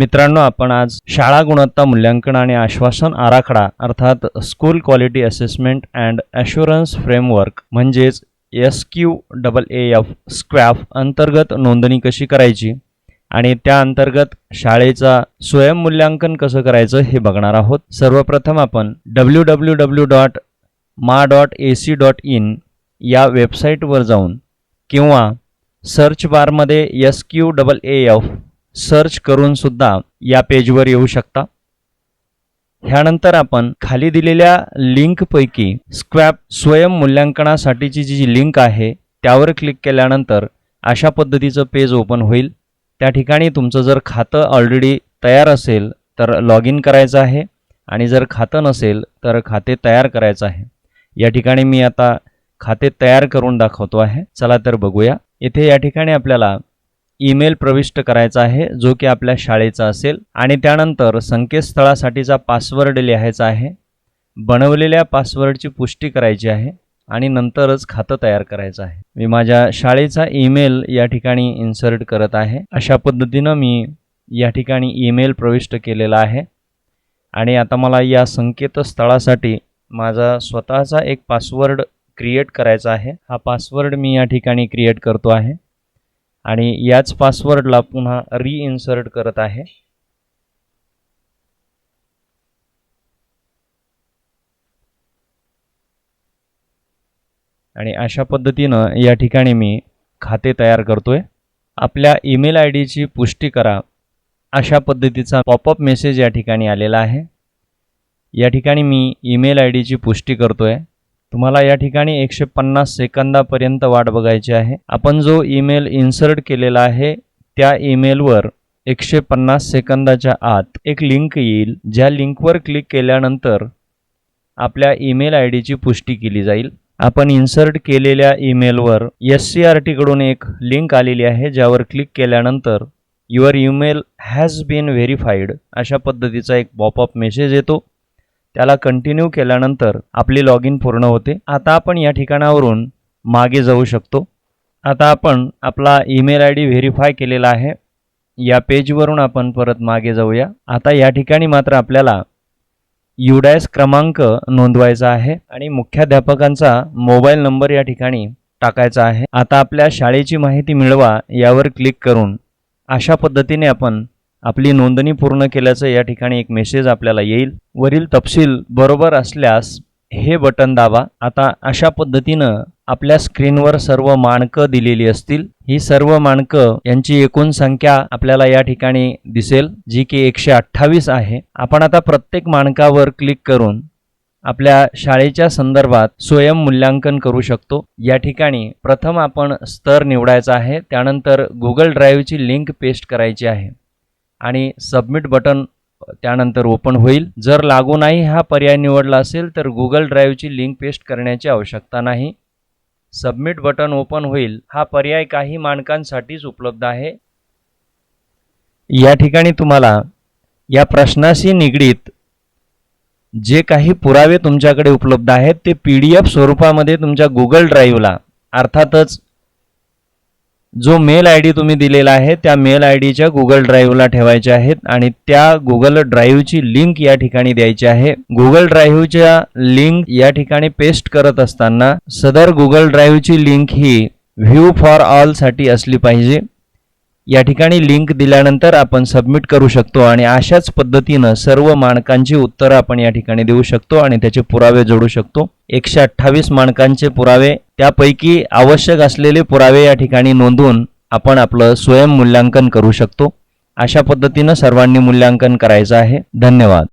मित्रांनो आपण आज शाळा गुणवत्ता मूल्यांकन आणि आश्वासन आराखडा अर्थात school quality assessment and assurance framework म्हणजेच S Q double A F SQAAF अंतर्गत नोंदणी कशी करायची आणि त्या अंतर्गत शाळेचा स्वयंमूल्यांकन कसं करायचं हे बघणार आहोत. सर्वप्रथम आपण W W W dot ma dot A C dot in या वेबसाईटवर जाऊन किंवा सर्च बारमध्ये S Q double A F search करून सुद्धा या पेजवर येऊ शकता. ह्यानंतर आपण खाली दिलेल्या लिंकपैकी स्क्वॅप स्वयं मूल्यांकनासाठीची जी लिंक आहे त्यावर क्लिक केल्यानंतर अशा पद्धतीचं पेज ओपन होईल. त्या ठिकाणी तुमचं जर खातं ऑलरेडी तयार असेल तर लॉग इन करायचं आहे. आणि जर खातं नसेल तर खाते तयार करायचं आहे. या ठिकाणी मी आता खाते तयार करून दाखवतो आहे. चला तर बघूया. येथे या ठिकाणी आपल्याला ईमेल प्रविष्ट करायचा आहे जो की आपल्या शाळेचा असेल. आणि त्यानंतर संकेतस्थळासाठीचा पासवर्ड लिहायचा आहे. बनवलेल्या पासवर्डची पुष्टी करायची आहे आणि नंतरच खातं तयार करायचं आहे. मी माझ्या शाळेचा ईमेल या ठिकाणी इन्सर्ट करत आहे. अशा पद्धतीनं मी या ठिकाणी ईमेल प्रविष्ट केलेला आहे. आणि आता मला या संकेतस्थळासाठी माझा स्वतःचा एक पासवर्ड क्रिएट करायचा आहे. हा पासवर्ड मी या ठिकाणी क्रिएट करतो आहे. आणि याच पासवर्डला पुन्हा रिइन्सर्ट करत आहे. आणि अशा पद्धतीनं या ठिकाणी मी खाते तयार करतोय. आपल्या ईमेल आय डीची पुष्टी करा. अशा पद्धतीचा पॉपअप मेसेज या ठिकाणी आलेला आहे. या ठिकाणी मी ईमेल आय डीची पुष्टी करतोय. तुम्हाला या ठिकाणी एकशे पन्नास सेकंदापर्यंत वाट बघायची आहे. आपण जो ईमेल इन्सर्ट केलेला आहे त्या ईमेलवर एकशे पन्नास सेकंदाच्या आत एक लिंक येईल. ज्या लिंकवर क्लिक केल्यानंतर आपल्या ईमेल आय डीची पुष्टी केली जाईल. आपण इन्सर्ट केलेल्या ईमेलवर एस सी आर टीकडून एक लिंक आलेली आहे ज्यावर क्लिक केल्यानंतर your email has been verified अशा पद्धतीचा एक पॉपअप मेसेज येतो. त्याला कंटिन्यू केल्यानंतर आपली लॉग इन पूर्ण होते. आता आपण या ठिकाणावरून मागे जाऊ शकतो. आता आपण आपला ईमेल आय डी व्हेरीफाय केलेला आहे. या पेजवरून आपण परत मागे जाऊया. आता या ठिकाणी मात्र आपल्याला युडॅस क्रमांक नोंदवायचा आहे आणि मुख्याध्यापकांचा मोबाईल नंबर या ठिकाणी टाकायचा आहे. आता आपल्या शाळेची माहिती मिळवा यावर क्लिक करून अशा पद्धतीने आपण आपली नोंदणी पूर्ण केल्याचं या ठिकाणी एक मेसेज आपल्याला येईल. वरील तपशील बरोबर असल्यास हे बटन दाबा. आता अशा पद्धतीनं आपल्या स्क्रीनवर सर्व मानकं दिलेली असतील. ही सर्व मानकं यांची एकूण संख्या आपल्याला या ठिकाणी दिसेल जी की एकशे अठ्ठावीस आहे. आपण आता प्रत्येक मानकावर क्लिक करून आपल्या शाळेच्या संदर्भात स्वयं मूल्यांकन करू शकतो. या ठिकाणी प्रथम आपण स्तर निवडायचा आहे. त्यानंतर गुगल ड्राईव्हची लिंक पेस्ट करायची आहे. आणि सबमिट बटन त्यानंतर ओपन होईल. जर लागू नाही हा पर्याय निवडला असेल तर गुगल ड्राईव्हची लिंक पेस्ट करण्याची आवश्यकता नाही. सबमिट बटन ओपन होईल. हा पर्याय काही मानकांसाठीच उपलब्ध आहे. या ठिकाणी तुम्हाला या प्रश्नाशी निगडीत जे काही पुरावे तुमच्याकडे उपलब्ध आहेत ते पी डी एफ स्वरूपामध्ये तुमच्या गुगल ड्राईव्हला अर्थातच जो मेल आय डी तुम्ही दिलेला आहे त्या मेल आय डीच्या गुगल ड्राईव्हला ठेवायच्या आहेत आणि त्या गुगल ड्राईव्हची लिंक या ठिकाणी द्यायची आहे. गुगल ड्राईव्हच्या लिंक या ठिकाणी पेस्ट करत असताना सदर गुगल ड्राईव्हची लिंक ही व्ह्यू फॉर ऑलसाठी असली पाहिजे. या ठिकाणी लिंक दिल्यानंतर आपण सबमिट करू शकतो आणि अशाच पद्धतीनं सर्व मानकांची उत्तरं आपण या ठिकाणी देऊ शकतो आणि त्याचे पुरावे जोडू शकतो. एकशे अठ्ठावीस मानकांचे पुरावे त्यापैकी आवश्यक असलेले पुरावे या ठिकाणी नोंदवून आपण आपलं स्वयं मूल्यांकन करू शकतो. अशा पद्धतीनं सर्वांनी मूल्यांकन करायचं आहे. धन्यवाद.